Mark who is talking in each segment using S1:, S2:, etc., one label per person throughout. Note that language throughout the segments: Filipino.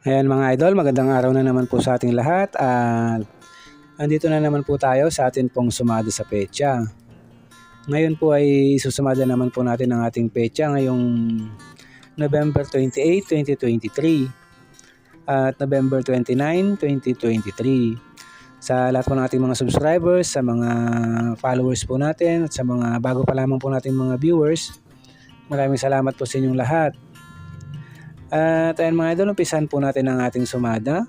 S1: Ayan mga idol, magandang araw na naman po sa ating lahat at andito na naman po tayo sa atin pong sumada sa pecha. Ngayon po ay susumada naman po natin ang ating pecha ngayong November 28, 2023 at November 29, 2023. Sa lahat po ng ating mga subscribers, sa mga followers po natin at sa mga bago pa lamang po nating mga viewers, maraming salamat po sa inyong lahat. At ayan mga idol, umpisan po natin ang ating sumada.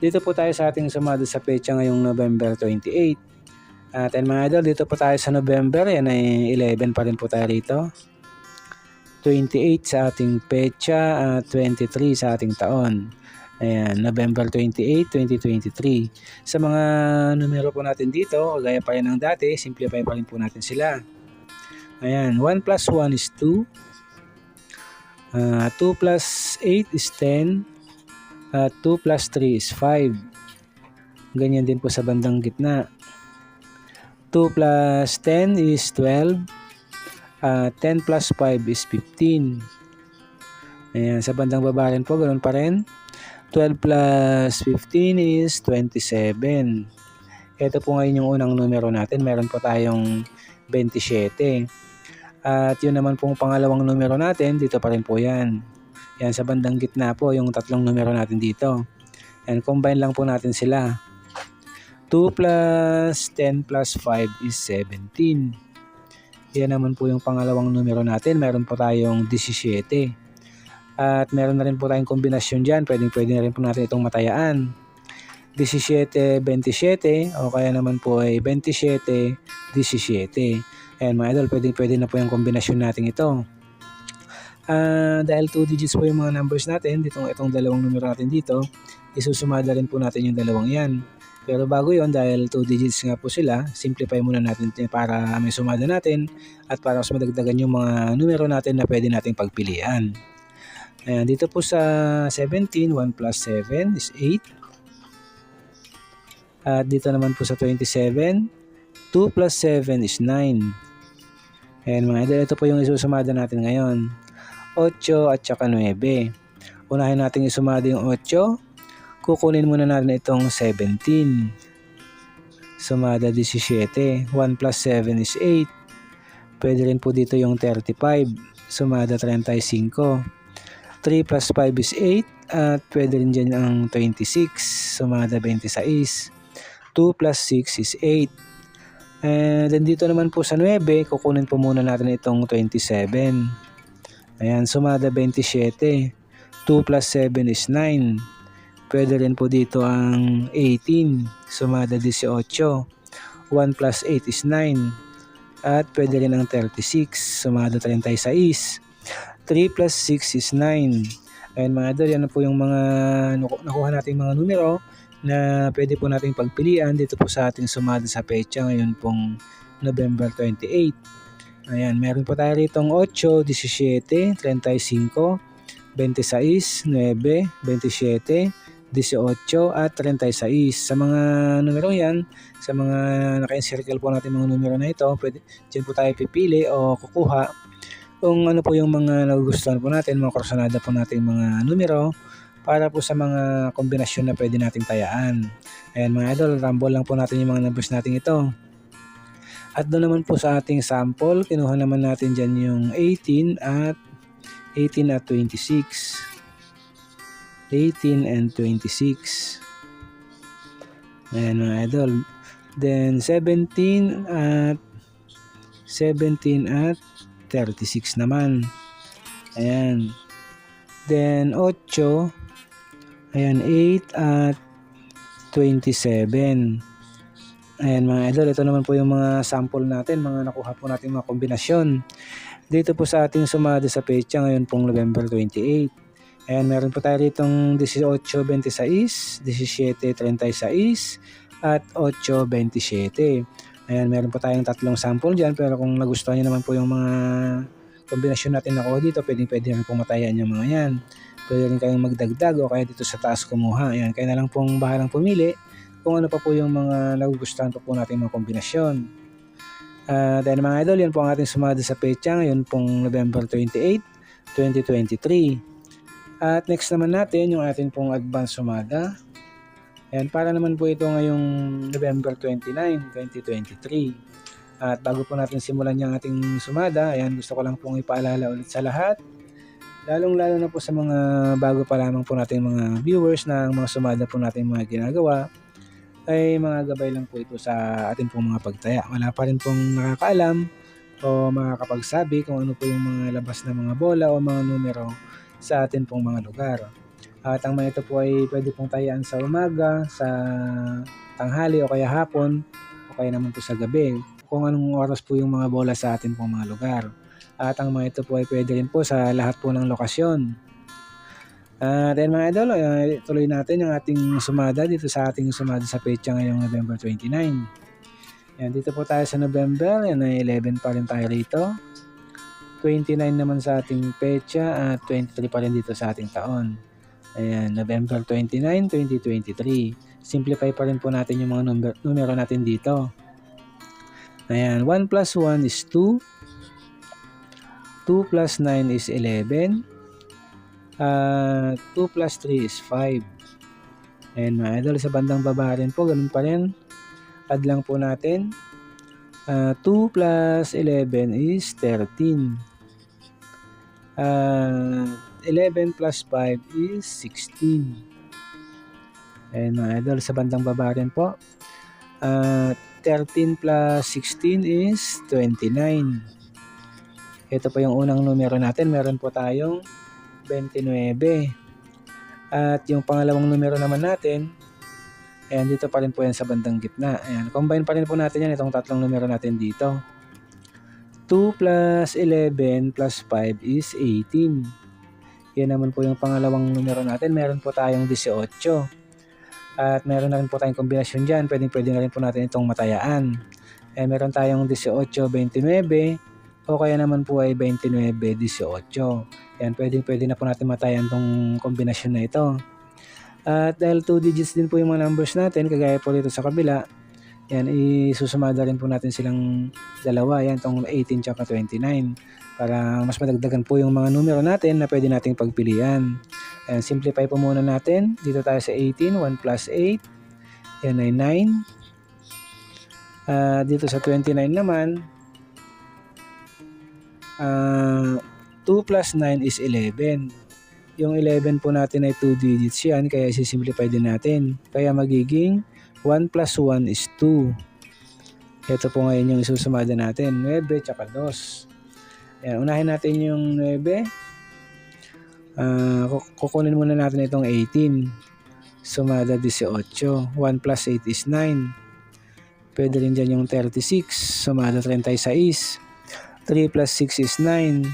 S1: Dito po tayo sa ating sumada sa pecha ngayong November 28. At ayan mga idol, dito po tayo sa November, yan ay 11 pa rin po tayo rito. 28 sa ating pecha at 23 sa ating taon. Ayan, November 28, 2023. Sa mga numero po natin dito, gaya pa rin ng dati, simplify pa rin po natin sila. Ayan, 1 plus 1 is 2. Uh, 2 plus 8 is 10. At 2 plus 3 is 5. Ganyan din po sa bandang gitna. 2 plus 10 is 12. Uh, 10 plus 5 is 15. Ayan, sa bandang baba rin po, ganun pa rin. 12 plus 15 is 27. Ito po ngayon yung unang numero natin. Meron po tayong 27. At yun naman pong pangalawang numero natin, dito pa rin po yan. Yan sa bandang gitna po yung tatlong numero natin dito. And combine lang po natin sila. 2 plus 10 plus 5 is 17. Yan naman po yung pangalawang numero natin. Meron po tayong 17. At meron na rin po tayong kombinasyon dyan. Pwedeng pwede na rin po natin itong matayaan. 17, 27 o kaya naman po ay 27, 17. Ayan mga idol, pwede, pwede na po yung kombinasyon natin ito. Uh, dahil 2 digits po yung mga numbers natin, ditong itong dalawang numero natin dito, isusumada rin po natin yung dalawang yan. Pero bago yon dahil 2 digits nga po sila, simplify muna natin para may sumada natin at para mas madagdagan yung mga numero natin na pwede nating pagpilian. Ayan, dito po sa 17, 1 plus 7 is 8. At dito naman po sa 27, 2 plus 7 is 9. Ayan mga idol, ito po yung isusumada natin ngayon. 8 at saka 9. Unahin natin isumada yung 8. Kukunin muna natin itong 17. Sumada 17. 1 plus 7 is 8. Pwede rin po dito yung 35. Sumada 35. 3 plus 5 is 8. At pwede rin dyan ang 26. Sumada 26. 2 plus 6 is 8. And then dito naman po sa 9, kukunin po muna natin itong 27. Ayan, sumada 27. 2 plus 7 is 9. Pwede rin po dito ang 18. Sumada 18. 1 plus 8 is 9. At pwede rin ang 36. Sumada 36. 3 plus 6 is 9. Ayan mga idol, yan po yung mga nakuha nating mga numero na pwede po nating pagpilian dito po sa ating sumada sa pecha ngayon pong November 28. Ayan, meron po tayo rito 8, 17, 35, 26, 9, 27, 18 at 36. Sa mga numero yan, sa mga naka-encircle po natin mga numero na ito, pwede, dyan po tayo pipili o kukuha kung ano po yung mga nagugustuhan po natin, mga kursanada po natin mga numero para po sa mga kombinasyon na pwede nating tayaan. Ayan mga idol, rumble lang po natin yung mga numbers natin ito. At doon naman po sa ating sample, kinuha naman natin dyan yung 18 at 18 at 26. 18 and 26. Ayan mga idol. Then 17 at 17 at 36 naman. Ayan. Then 8 Ayan, 8 at 27. Ayan mga idol, ito naman po yung mga sample natin, mga nakuha po natin mga kombinasyon. Dito po sa ating sumada sa pecha ngayon pong November 28. Ayan, meron po tayo ditong 18.26, 17.36, at 8.27. Ayan, meron po tayong tatlong sample dyan, pero kung nagustuhan nyo naman po yung mga kombinasyon natin nakuha dito, pwedeng pwede rin pong matayan yung mga yan. Pwede rin kayong magdagdag o kaya dito sa taas kumuha. Ayan, kaya na lang pong bahalang pumili kung ano pa po yung mga nagugustuhan pa po natin mga kombinasyon. Uh, dahil mga idol, yan po ang ating sumada sa pecha ngayon pong November 28, 2023. At next naman natin yung ating pong advance sumada. Ayan, para naman po ito ngayong November 29, 2023. At bago po natin simulan yung ating sumada, ayan, gusto ko lang pong ipaalala ulit sa lahat. Lalong-lalo na po sa mga bago pa lamang po nating mga viewers na mga sumada po natin mga ginagawa ay mga gabay lang po ito sa ating pong mga pagtaya. Wala pa rin pong nakakaalam o makakapagsabi kung ano po yung mga labas na mga bola o mga numero sa atin pong mga lugar. At ang mga ito po ay pwede pong tayaan sa umaga, sa tanghali o kaya hapon o kaya naman po sa gabi kung anong oras po yung mga bola sa atin pong mga lugar. At ang mga ito po ay pwede rin po sa lahat po ng lokasyon. At uh, mga idol, uh, tuloy natin ang ating sumada dito sa ating sumada sa pecha ngayong November 29. Yan, dito po tayo sa November, yan ay 11 pa rin tayo rito. 29 naman sa ating pecha at 23 pa rin dito sa ating taon. Ayan, November 29, 2023. Simplify pa rin po natin yung mga number, numero natin dito. Ayan, 1 plus 1 is 2. 2 plus 9 is 11. Uh, 2 plus 3 is 5. Ayan mga idol, sa bandang baba rin po, ganun pa rin. Add lang po natin. Uh, 2 plus 11 is 13. Uh, 11 plus 5 is 16. Ayan mga idol, sa bandang baba rin po. Uh, 13 plus 16 is 29. Ito po yung unang numero natin. Meron po tayong 29. At yung pangalawang numero naman natin, ayan dito pa rin po yan sa bandang gitna. Ayan, combine pa rin po natin yan itong tatlong numero natin dito. 2 plus 11 plus 5 is 18. Yan naman po yung pangalawang numero natin. Meron po tayong 18. At meron na rin po tayong kombinasyon dyan. Pwede, pwede na rin po natin itong matayaan. Eh, meron tayong 18, 29 o kaya naman po ay 29, 18. Yan, pwede, pwede na po natin matayan itong kombinasyon na ito. At dahil 2 digits din po yung mga numbers natin, kagaya po dito sa kabila, yan, isusumada rin po natin silang dalawa. Yan, itong 18 tsaka 29 para mas madagdagan po yung mga numero natin na pwede nating pagpilian. Ayan, simplify po muna natin. Dito tayo sa 18, 1 plus 8. Yan ay 9. Uh, dito sa 29 naman, uh, 2 plus 9 is 11. Yung 11 po natin ay 2 digits yan, kaya sisimplify din natin. Kaya magiging 1 plus 1 is 2. Ito po ngayon yung isusumada natin, 9 tsaka 2. Ayan, unahin natin yung 9. Uh, kukunin muna natin itong 18. Sumada 18. 1 plus 8 is 9. Pwede rin dyan yung 36. Sumada 36. 3 plus 6 is 9.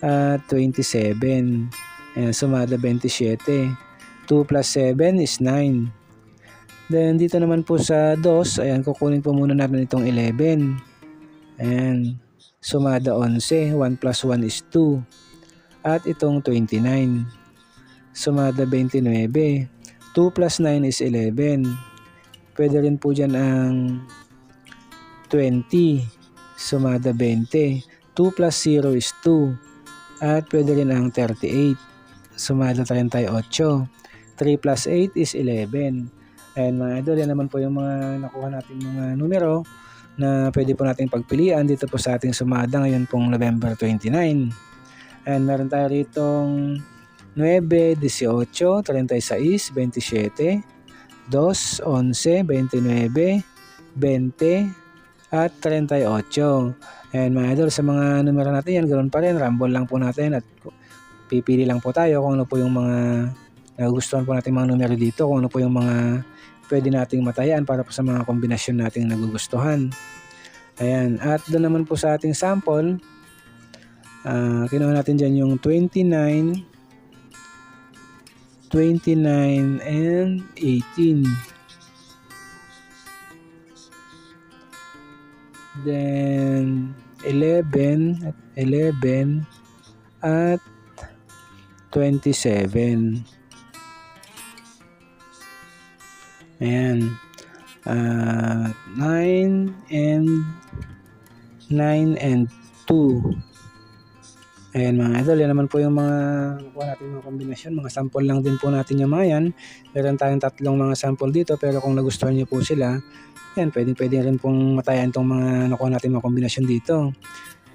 S1: At uh, 27. Ayan, sumada 27. 2 plus 7 is 9. Then dito naman po sa 2, ayan, kukunin po muna natin itong 11. Ayan. Sumada 11, 1 plus 1 is 2. At itong 29. Sumada 29. 2 plus 9 is 11. Pwede rin po dyan ang 20. Sumada 20. 2 plus 0 is 2. At pwede rin ang 38. Sumada 38. 3 plus 8 is 11. And mga idol, yan naman po yung mga nakuha natin mga numero na pwede po nating pagpilian dito po sa ating sumada ngayon pong November 29. And meron tayo ritong 9, 18, 36, 27, 2, 11, 29, 20, at 38. And mga idol, sa mga numero natin yan, ganoon pa rin, rumble lang po natin at pipili lang po tayo kung ano po yung mga nagustuhan po natin mga numero dito, kung ano po yung mga pwede nating matayan para po sa mga kombinasyon nating nagugustuhan. Ayan, at doon naman po sa ating sample, uh, kinuha natin dyan yung 29, 29 and 18. Then 11 at 11 at 27. Ayan. Uh, 9 and 9 and 2. Ayan mga idol, yan naman po yung mga nakuha natin mga kombinasyon. Mga sample lang din po natin yung mga yan. Meron tayong tatlong mga sample dito pero kung nagustuhan niyo po sila, yan, pwede, pwede rin pong matayan tong mga nakuha natin mga kombinasyon dito.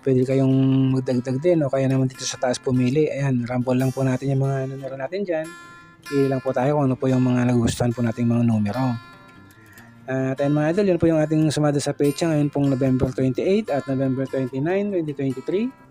S1: Pwede kayong magdagdag din o kaya naman dito sa taas pumili. Ayan, ramble lang po natin yung mga numero natin dyan. Pili po tayo kung ano po yung mga nagugustuhan po nating mga numero. At ayun mga idol, yan po yung ating sumada sa pecha ngayon pong November 28 at November 29, 2023.